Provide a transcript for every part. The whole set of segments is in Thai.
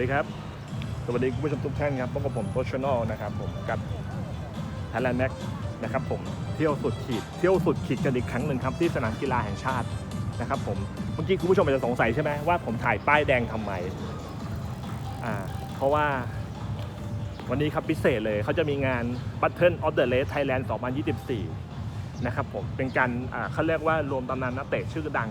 ดีครับ สวัสดีคุณผู้ชมทุกท่านครับพบกับผมโตชนอลนะครับผมกับ Thailand Max นะครับผมเที่ยวสุดขีดเที่ยวสุดขีดกันอีกครั้งหนึ่งครับที่สนามกีฬาแห่งชาตินะครับผมเมื่อกี้คุณผู้ชมอาจจะสงสัยใช่ไหมว่าผมถ่ายป้ายแดงทำไมอ่าเพราะว่าวันนี้ครับพิเศษเลยเขาจะมีงาน Battle of the Race Thailand 2024 นะครับผมเป็นการอ่าเขาเรียกว่ารวมตำนานนักเตะชื่อดัง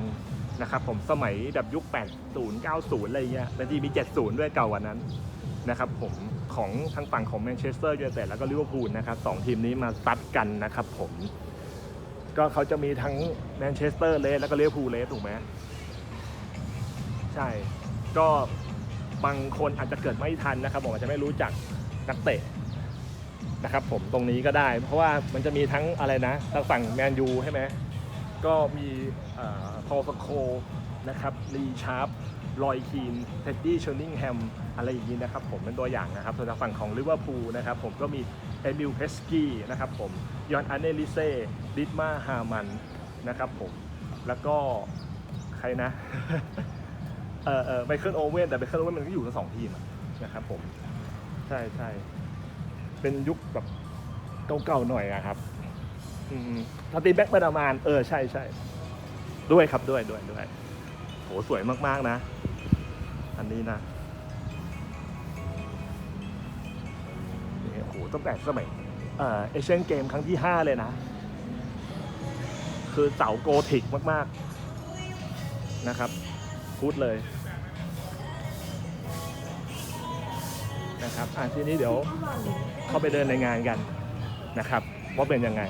นะครับผมสมัยแบบยุค 80 90 อะไรเงี้ยบางทีมี 70 ด้วยเก่ากว่านั้นนะครับผมของทางฝั่งของแมนเชสเตอร์ยูไนเต็ดแล้วก็ลิเวอร์พูลนะครับสองทีมนี้มาซัดกันนะครับผมก็เขาจะมีทั้งแมนเชสเตอร์เลสแล้วก็ลิเวอร์พูลเลสถูกไหมใช่ ก็บางคนอาจจะเกิดไม่ทันนะครับผมอาจจะไม่รู้จักนักเตะนะครับผมตรงนี้ก็ได้ เพราะว่ามันจะมีทั้งอะไรนะทางฝั่งแมนยูใช่ไหม ก็มีพอลสโคนะครับลีชาร์ปลอยคีนเท็ดดี้เชอร์นิงแฮมอะไรอย่างนี้นะครับผมเป็นตัวอย่างนะครับส่วนทางฝั่งของลิเวอร์พูลนะครับผมก็มีเอมิลเพสกี้นะครับผมยอนอันเนลิเซ่ดิดมาฮามันนะครับผมแล้วก็ใครนะเออเออไมเคิลโอเว่นแต่ไมเคิลโอเว่นมันก็อยู่ทั้งสองทีมนะครับผม ใช่ใช่เป็นยุคแบบเก่าๆหน่อยอะครับ อืมสตีแบ็กประมาณเออใช่ใช่ด้วยครับด้วยด้วยด้วยโหสวยมากๆนะ อันนี้นะนี่โหตั้งแต่สมัยเอ่อเอเชียนเกมครั้งที่ 5 เลยนะ คือเสาโกธิกมากๆนะครับพูดเลยนะครับอะทีนี้เดี๋ยวเข้าไปเดินในงานกันนะครับ ว่าเป็นยังไง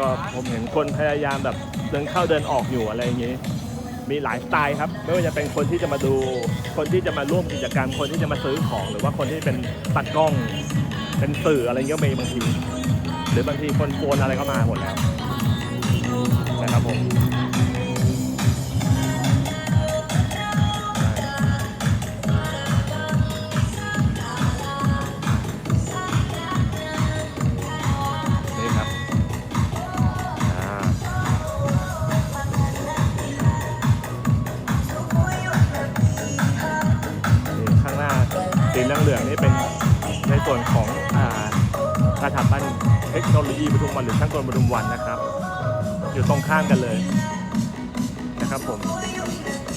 ก็ผมเห็นคนพยายามแบบเดินเข้าเดินออกอยู่อะไรอย่างนี้ มีหลายสไตล์ครับ ไม่ว่าจะเป็นคนที่จะมาดู คนที่จะมาร่วมกิจกรรม คนที่จะมาซื้อของ หรือว่าคนที่เป็นตัดกล้อง เป็นสื่ออะไรเงี้ยมีบางที หรือบางทีคนโฟนอะไรก็มาหมดแล้วนะครับผม ในส่วนของอาสถาบันเทคโนโลยีปทุมวันหรือช่างกลปทุมวันนะครับ อยู่ตรงข้ามกันเลยนะครับผม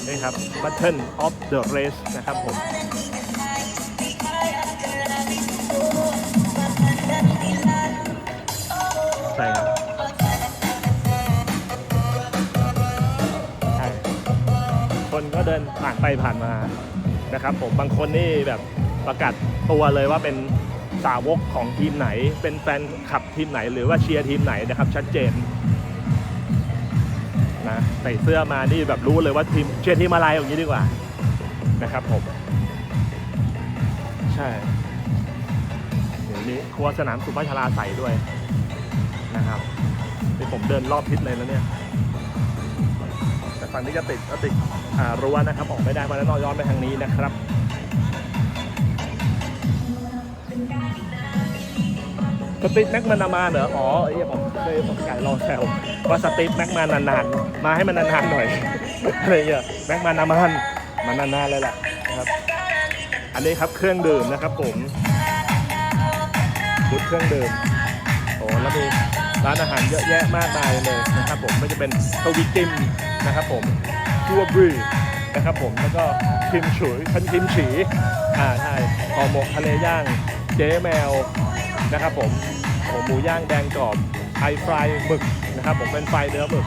นี่ครับ Battle of the Race นะครับผมใช่ครับคนก็เดินผ่านไปผ่านมานะครับผมบางคนนี่แบบประกาศตัวเลยว่าเป็น สาวกของทีมไหน เป็นแฟนคลับทีมไหน หรือว่าเชียร์ทีมไหนนะครับ ชัดเจนนะใส่เสื้อมานี่แบบรู้เลยว่าทีมเชียร์ทีมอะไรอย่างนี้ดีกว่านะครับผม ใช่เดี๋ยวนี้ครัวสนามสุภาชราใส่ด้วยนะครับนี่ผมเดินรอบทิศเลยแล้วเนี่ยแต่ฝั่งนี้จะติดก็ติดรั้วนะครับออกไม่ได้มาแล้วนอย้อนไปทางนี้นะครับ สตีฟแม็กมันมาเหรอ อ๋อไอ้เหี้ยผมเคยผมไก่ลองแซวว่าสตีฟแม็กมานานๆ มาให้มันนานๆหน่อย อะไรเงี้ยแม็กมานานมันมานานๆเลยแหละนะครับ อันนี้ครับเครื่องดื่มนะครับผมชุดเครื่องดื่มโอ้แล้วมีร้านอาหารเยอะแยะมากมายเลยนะครับผมไม่จะเป็นทวิติมนะครับผมทัวบรีนะครับผมแล้วก็คิมฉุยคันคิมฉีอ่าใช่ห่อหมกทะเลย่าง เจ๊แมว นะครับผมโอ้หมูย่างแดงกรอบไอฟรายหมึกนะครับผมเป็นไฟเนื้อหมึก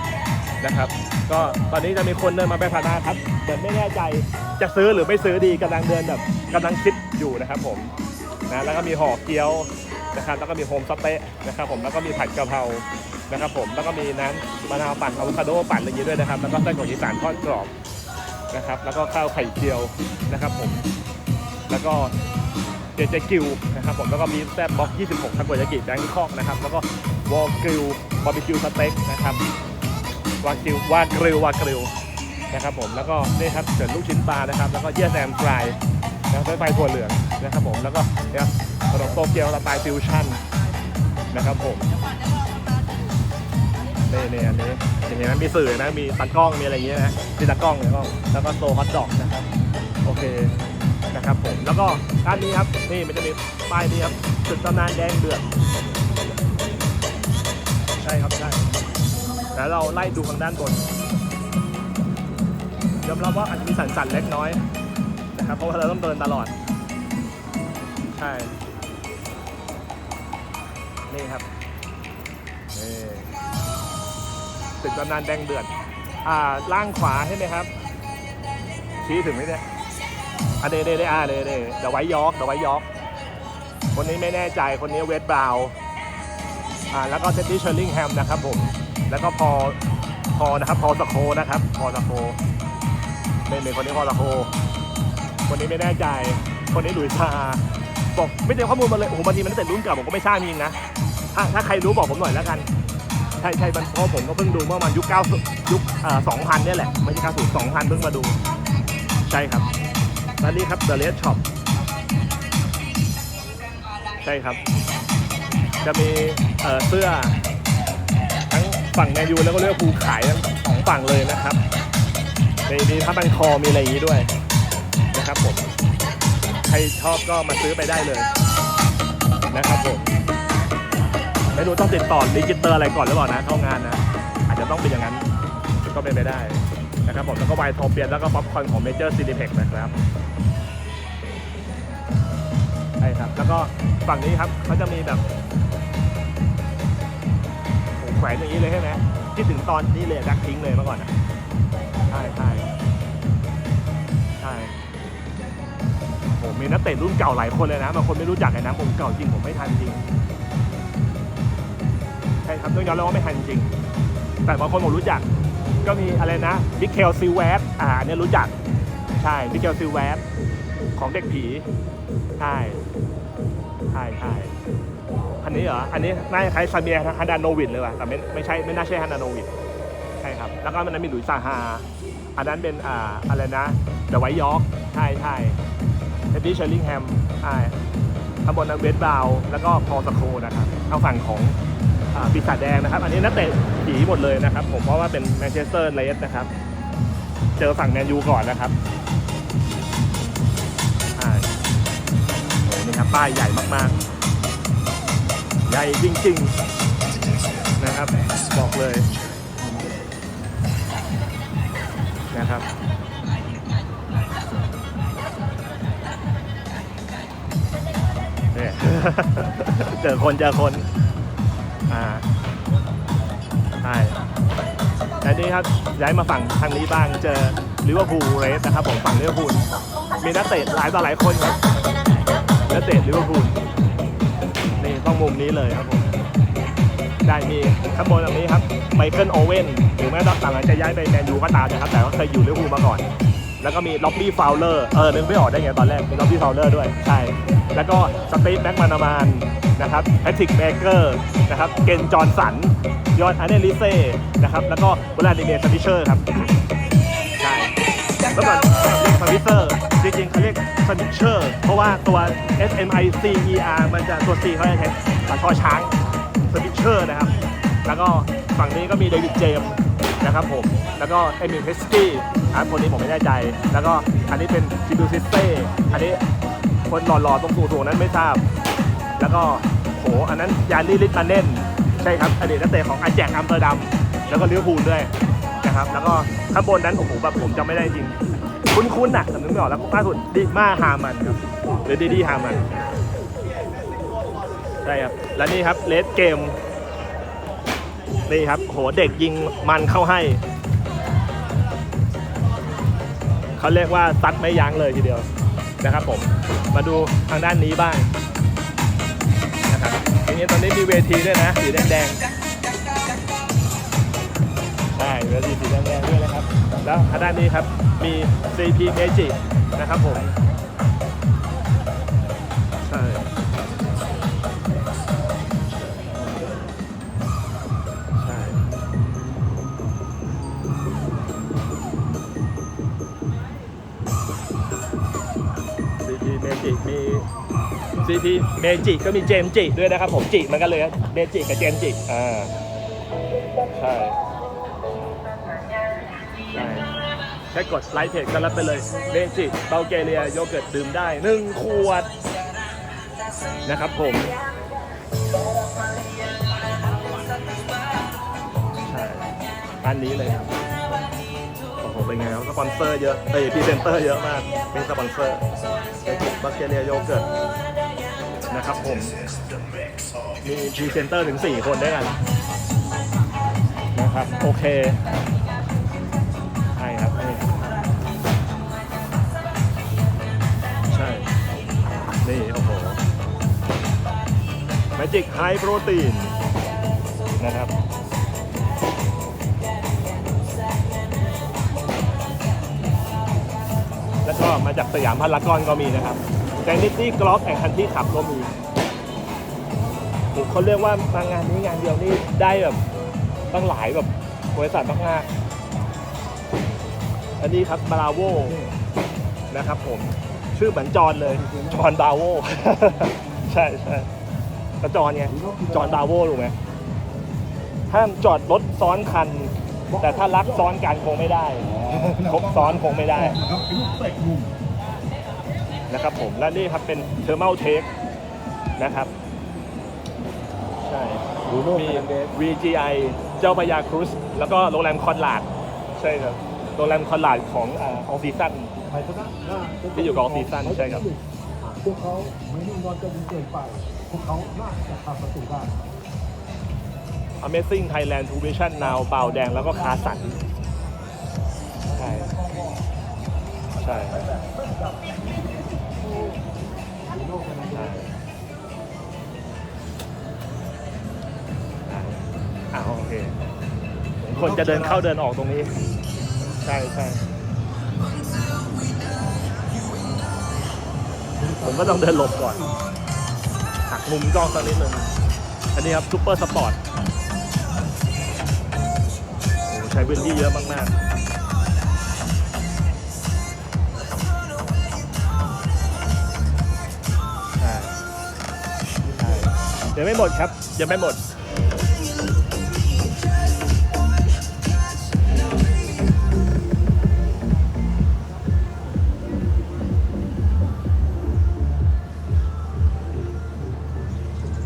นะครับก็ตอนนี้จะมีคนเดินมาไปผ่านมาครับเหมือนไม่แน่ใจจะซื้อหรือไม่ซื้อดีกำลังเดินแบบกำลังคิดอยู่นะครับผมนะแล้วก็มีห่อเกี๊ยวนะครับแล้วก็มีโฮมสเต๊ะนะครับผมแล้วก็มีผัดกะเพรานะครับผมแล้วก็มีน้ำมะนาวปั่นอะโวคาโดปั่นอะไรอย่างนี้ด้วยนะครับแล้วก็ไส้กรอกอีสานทอดกรอบนะครับแล้วก็ข้าวไข่เจียวนะครับผมแล้วก็ เจเจกิวนะครับผมแล้วก็มีแซ่บบ็อก 26ทาโกยากิแบงคอกนะครับแล้วก็วอลกิวบาร์บีคิวสเต็กนะครับวากิววากริววากริวนะครับผมแล้วก็นี่ครับเฉินลูกชิ้นปลานะครับแล้วก็เยี่ยแซมฟรายนะครับไฟถั่วเหลืองนะครับผมแล้วก็เนี่ยขนมโตเกียวสไตล์ฟิวชั่นนะครับผมนี่นี่อันนี้เห็นไหมมีสื่อนะมีตากล้องมีอะไรอย่างเงี้ยนะมีตากล้องแล้วก็แล้วก็โซฮอตดอกนะครับโอเค ครับผมแล้วก็ด้านนี้ครับนี่มันจะมีป้ายนี้ครับจุดตำนานแดงเดือดใช่ครับใช่แล้วเราไล่ดูทางด้านบนยอมรับว่าอาจจะมีสั่นๆเล็กน้อยนะครับเพราะว่าเราต้องเดินตลอด ใช่นี่ครับนี่ตึกตำนานแดงเดือดอ่าล่างขวาใช่ไหมครับชี้ถึงไหมเนี่ย อะเดเดเดอ่าเดเดเดไว้ยอกเดไว้ยอก คนนี้ไม่แน่ใจคนนี้เวสบราวอ่าแล้วก็เจดดี้เชอร์ลิงแฮมนะครับผม แล้วก็พอพอนะครับพอสโคนะครับพอสโคเป็นเป็นคนนี้พอสโค คนนี้ไม่แน่ใจ คนนี้หลุยซาบอกไม่เตรียมข้อมูลมาเลยโอ้โหบางทีมันตั้งแต่รุ่นเก่าผมก็ไม่ทราบจริงนะถ้าถ้าใครรู้บอกผมหน่อยแล้วกัน ใช่ใช่มันเพราะผมก็เพิ่งดูเมื่อมาณยุค90ยุคอ่า2000เนี่ยแหละไม่ใช่90 2000เพิ่งมาดู ใช่ครับ ร้านนี้ครับ The Red Shop ใช่ครับ จะมีเอ่อเสื้อ ทั้งฝั่งแมนยูแล้วก็เลือกภูลขายทั้งสองฝั่งเลยนะครับในมีผ้าบันคอมีอะไรอย่างนี้ด้วยนะครับผมใครชอบก็มาซื้อไปได้เลยนะครับผมไม่รู้ต้องติดต่อดิจิเตอร์อะไรก่อนหรือเปล่านะเข้างานนะ อาจจะต้องเป็นอย่างนั้นก็เป็นไปได้ นะครับผมแล้วก็ไวน์โทเปียนแล้วก็ป๊อปคอนของเมเจอร์ซีดีเพ็กนะครับใช่ครับ แล้วก็ฝั่งนี้ครับเขาจะมีแบบแขวนอย่างนี้เลยใช่ไหมที่ถึงตอนนี้เลยดักทิ้งเลยเมื่อก่อนนะใช่ใช่ใช่โอ้มีนักเตะรุ่นเก่าหลายคนเลยนะบางคนไม่รู้จักไอ้นะผมเก่าจริงผมไม่ทันจริงใช่ครับต้องยอมรับว่าไม่ทันจริง แต่บางคนผมรู้จัก ก็มีอะไรนะมิเคลซิลแวสอ่าเนี่ยรู้จัก ใช่มิเคลซิลแวสของเด็กผี ใช่ใช่ใช่อันนี้เหรอ อันนี้น่าจะคล้ายซาเมียฮันดานโนวิดเลยว่ะแต่ไม่ไม่ใช่ไม่น่าใช่ฮันดานโนวิดใช่ครับ แล้วก็มันนั้นมีหลุยส์ซาฮา อันนั้นเป็นอ่าอะไรนะเดอะไวท์ยอร์กใช่ใช่เอ็ดดี้เชอร์ลิงแฮมใช่ข้างบนนั้นเวสบาวแล้วก็พอลสโคนะครับทางฝั่งของ ปีศาจแดงนะครับ อันนี้นักเตะผีหมดเลยนะครับ ผมเพราะว่าเป็นแมนเชสเตอร์เลสนะครับ เจอฝั่งแมนยูก่อนนะครับโอ้นี่ครับป้ายใหญ่มากๆ ใหญ่จริงๆนะครับ บอกเลยนะครับเจอคนเจอคน อ่าใช่แต่นี่ครับย้ายมาฝั่งทางนี้บ้างเจอลิเวอร์พูลเรสนะครับผมฝั่งลิเวอร์พูลมีนักเตะหลายต่อหลายคนครับนักเตะลิเวอร์พูลนี่ต้องมุมนี้เลยครับผมได้มีข้างบนตรงนี้ครับไมเคิลโอเว่นหรือแม้ต่างจะย้ายไปแมนยูก็ตามนะครับแต่ว่าเคยอยู่ลิเวอร์พูลมาก่อน แล้วก็มีล็อบบี้ฟาวเลอร์เออนึกไม่ออกได้ไงตอนแรกมีล็อบบี้ฟาวเลอร์ด้วยใช่แล้วก็สตีฟแม็กมานามาน นะครับแพทริกเบเกอร์นะครับเกนจอห์นสันยอนอันเนลิเซ่นะครับแล้วก็วลาดิเมียร์สติเชอร์ครับใช่แล้วก่อนเรียกสวิเซอร์จริงๆเขาเรียกสติเชอร์เพราะว่าตัว S M I C E R มันจะตัว C เขาจะใช้ปากชอช้างสติเชอร์นะครับ แล้วก็ฝั่งนี้ก็มีเดวิดเจมส์นะครับผม แล้วก็เอมิลเฮสกี้อะคนนี้ผมไม่แน่ใจ แล้วก็อันนี้เป็นจิบิลซิสเต้ อันนี้คนหล่อๆตรงสูงๆนั้นไม่ทราบ แล้วก็โหอันนั้นยาลีลิตมาเน่นใช่ครับอดีตนักเตะของอาแจกอัมสเตอร์ดัมแล้วก็ลิเวอร์พูลด้วยนะครับแล้วก็ข้างบนนั้นโอ้โหแบบผมจำไม่ได้จริง คุ้นๆน่ะแต่นึกไม่ออกแล้วล่าสุดดิมาฮามันครับหรือดีดีฮามันใช่ครับและนี่ครับเลสเกมนี่ครับโหเด็กยิงมันเข้าให้เขาเรียกว่าซัดไม่ยั้งเลยทีเดียวนะครับผมมาดูทางด้านนี้บ้าง งี้ตอนนี้มีเวทีด้วยนะสีแดงๆใช่เวทีสีแดงแด้วยนะครับ แล้วทางด้านนี้ครับมี CP Magic นะครับผม CP Magic ก็มีเจมจิด้วยนะครับผมจิเหมือนกันเลยครับเมจิกับเจมจิอ่าใช่ใช่แค่กดไลค์เพจก็รับไปเลยเบจิเบลเกเรียโยเกิร์ตดื่มได้1ขวดนะครับผมใช่อันนี้เลยครับโอ้โหเป็นไงครับสปอนเซอร์เยอะเอ้ยพรีเซนเตอร์เยอะมากเป็นสปอนเซอร์เบจิเบลเกเรียโยเกิร์ต นะครับผม มีพรีเซนเตอร์ถึง 4 คนด้วยกัน นะครับ โอเคใช่ครับนี่ใช่ นี่ โอ้โห Magic High Protein นะครับแล้วก็มาจากสยามพารากอนก็มีนะครับ แจนิตี้กรอฟแห่งคันที่ขับก็มีโอ้เขาเรียกว่ามางานนี้งานเดียวนี่ได้แบบตั้งหลายแบบบริษัทมากๆอันนี้ครับบราโวนะครับผมชื่อเหมือนจอห์นเลย จอห์นบราโวใช่ใช่ก็จอห์นไงจอห์นบราโวถูกไหมห้ามจอดรถซ้อนคัน แต่ถ้ารักซ้อนกันคงไม่ได้ครบซ้อนคงไม่ได้ นะครับเป็นลูกเตะมุมนะครับผมและนี่ครับเป็นเทอร์ a ม t เทคนะครับใช่บูโน่มีฟานันเดส VGI เจ้าพระยาครูซแล้วก็โรงแรมคอนลาดใช่ครับโรงแรมคอนลาดของอาอองซีซั่นไทยชนะหน้าที่อยู่กับออฟซีซั่นใช่ครับพวกเขาไม่นิ่งนอนกันเกินไปพวกเขาน่าจะทำประตูได้ Amazing Thailand t o Vision Now เบาแดงแล้วก็คาสันใช่ใช่บู โน่ฟานันเดใช่สอ่าอ่าโอเค คนจะเดินเข้าเดินออกตรงนี้ ใช่ใช่ผมก็ต้องเดินหลบก่อน หักมุมกล้องสักนิดนึงอันนี้ครับซูเปอร์สปอร์ตใช้พื้นที่เยอะมาก ๆ ดี๋ยวไม่หมดครับเดี๋ยวไม่หมด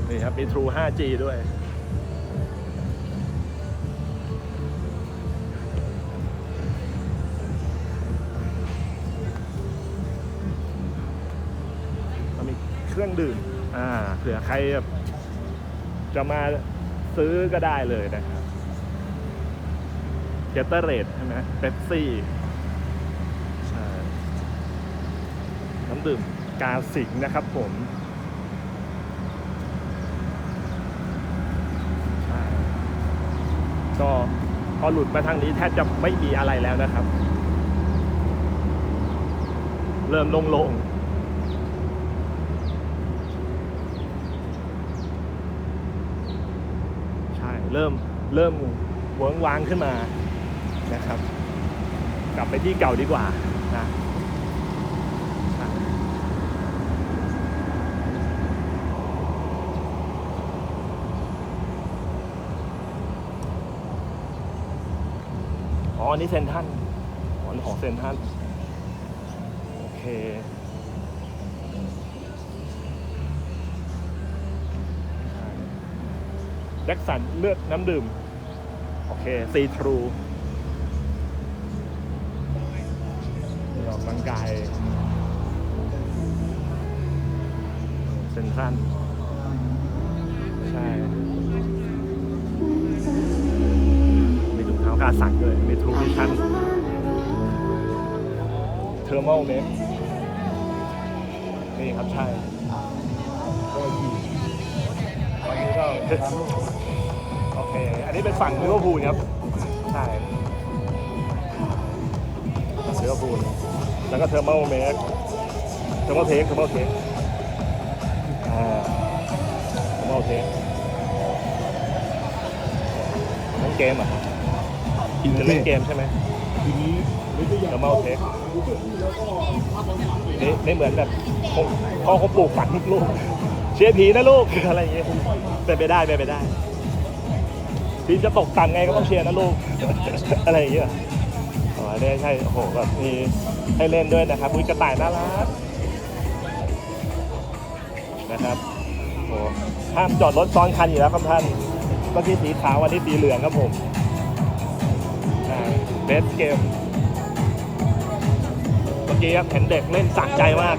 นี่ครับ มี True 5G ด้วยมีเครื่องดื่ม อ่า เผื่อใครแบบ จะมาซื้อก็ได้เลยนะครับเกตเตอร์เรดใช่ไหมเป๊ปซี่ใช่น้ำดื่มกาสิงนะครับผมก็พอหลุดมาทางนี้แทบจะไม่มีอะไรแล้วนะครับ เริ่มโล่งๆ ใช่ เริ่มเริ่มเวิ้งว้างขึ้นมานะครับ กลับไปที่เก่าดีกว่านะอ๋ออันนี้เซนทันอ๋อนของเซนทันโอเค จ็คสันเลือดน้ำดื่ม โอเคซีทรูออกกำลังกายเซนทรันใช่มีถุงเท้ากาสักด้วยมีทรูวิชั่นเทอร์มอลเมนี่ครับใช่โอ้ยดีวันนี้ก็ ตามลูกโอเคอันนี้เป็นฝั่งลิเวอร์พูลครับ ใช่ลิเวอร์พูลแล้วก็เทอร์โมเมกเทอร์โมเทคเทอร์โมเทคอ่าเทอร์โมเทคเล่นเกมเหรอะจะเล่นเกมใช่ไหมทีนี้เทอร์โมเทคดูเพื่อนที่แล้วก็ภาพบอลหลังเลยนี่ไม่เหมือนแบบคงพ่อเขาปลูกฝังลูก เชียร์ผีนะลูก อะไรอย่างเงี้ยเป็นไปได้เป็นไปได้ ทีมจะตกต่ำไงก็ต้องเชียร์นะลูก อะไรอย่างเงี้ยอ๋อเนี่ยใช่โอ้โหแบบมีให้เล่นด้วยนะครับมีกระต่ายน่ารักนะครับโอ้หห้ามจอดรถซ้อนคันอยู่แล้วครับท่านเมื่อกี้สีขาววันนี้สีเหลืองครับผมเบสเกมเมื่อกี้ครับเห็นเด็กเล่นสะใจมาก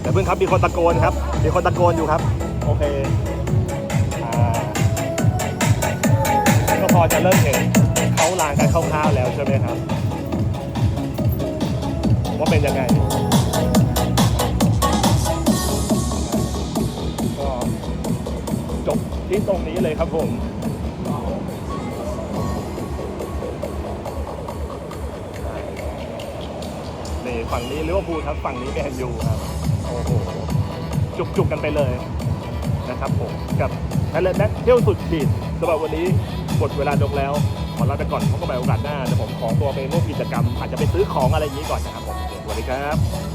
แต่เพิ่งครับมีคนตะโกนครับมีคนตะโกนอยู่ครับ โอเค อจะเริ่มเห็นเขาลางกันคร่าวๆแล้วใช่ไหมครับ ว่าเป็นยังไงก็จบที่ตรงนี้เลยครับผมนี่ฝั่งนี้ลิเวอร์พูลครับฝั่งนี้แมนยูครับโอ้โหจุกๆกันไปเลยนะครับผมกับไทยแลนด์แบ็คเที่ยวสุดขีด สำหรับวันนี้หมดเวลาลงแล้ว ขอลาไปก่อนพบกันใหม่โอกาสหน้าเดี๋ยวผมขอตัวไปร่วมกิจกรรมอาจจะไปซื้อของอะไรอย่างนี้ก่อนนะครับผมสวัสดีครับ